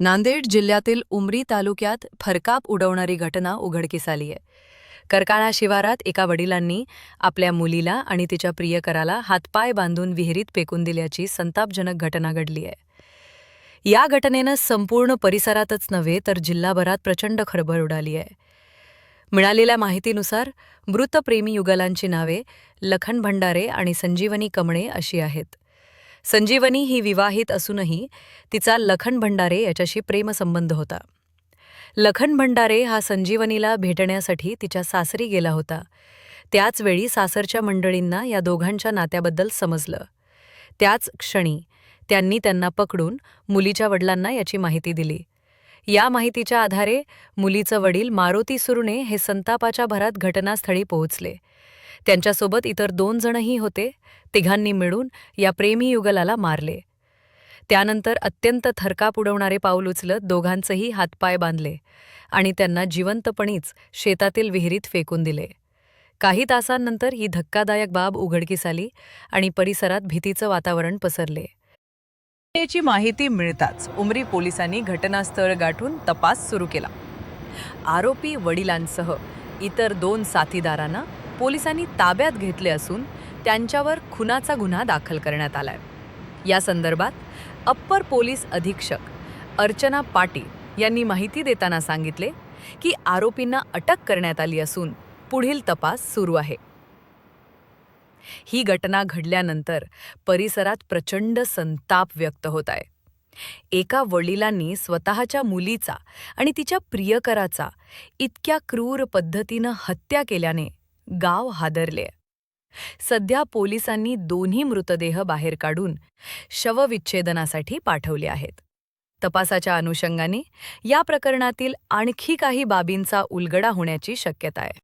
नांदेड जिल्ह्यातील उमरी तालुक्यात फरकाप उडवणारी घटना उघडकीस आली आहे करकाळा शिवारात एका वडिलांनी आपल्या मुलीला आणि तिच्या प्रियकराला हातपाय बांधून विहिरीत फेकून दिल्याची संतापजनक घटना घडली आहे या घटनेनं संपूर्ण परिसरातच नव्हे तर जिल्हाभरात प्रचंड खळबळ उडाली आहे मिळालेल्या माहितीनुसार मृत प्रेमी युगलांची नावे लखन भंडारे आणि संजीवनी कमळे अशी आहेत. संजीवनी ही विवाहित असूनही तिचा लखन भंडारे याच्याशी प्रेमसंबंध होता. लखन भंडारे हा संजीवनीला भेटण्यासाठी तिच्या सासरी गेला होता. त्याच वेळी सासरच्या मंडळींना या दोघांच्या नात्याबद्दल समजलं. त्याच क्षणी त्यांनी त्यांना पकडून मुलीच्या वडिलांना याची माहिती दिली. या माहितीच्या आधारे मुलीचं वडील मारुती सुरणे हे संतापाच्या भरात घटनास्थळी पोहोचले. त्यांच्यासोबत इतर दोन जणही होते. तिघांनी मिळून या प्रेमी युगलाला मारले. त्यानंतर अत्यंत थरकाप उडवणारे पाऊल उचलत दोघांचेही हातपाय बांधले आणि त्यांना जिवंतपणीच शेतातील विहिरीत फेकून दिले. काही तासांनंतर ही धक्कादायक बाब उघडकीस आली आणि परिसरात भीतीचं वातावरण पसरले. याची माहिती मिळताच उमरी पोलिसांनी घटनास्थळ गाठून तपास सुरू केला. आरोपी वडिलांसह इतर दोन साथीदारांना पोलिसांनी ताब्यात घेतले असून त्यांच्यावर खुनाचा गुन्हा दाखल करण्यात आलाय. या संदर्भात अप्पर पोलीस अधीक्षक अर्चना पाटील यांनी माहिती देताना सांगितले की आरोपींना अटक करण्यात आली असून पुढील तपास सुरू आहे. ही घटना घडल्यानंतर परिसरात प्रचंड संताप व्यक्त होत आहे. एका वडिलांनी स्वतःच्या मुलीचा आणि तिच्या प्रियकराचा इतक्या क्रूर पद्धतीनं हत्या केल्याने गाव हादरले. सध्या पोलिसांनी दोन्ही मृतदेह बाहेर काढून शवविच्छेदनासाठी पाठवले आहेत. तपासाच्या अनुषंगाने या प्रकरणातील आणखी काही बाबींचा उलगडा होण्याची शक्यता आहे.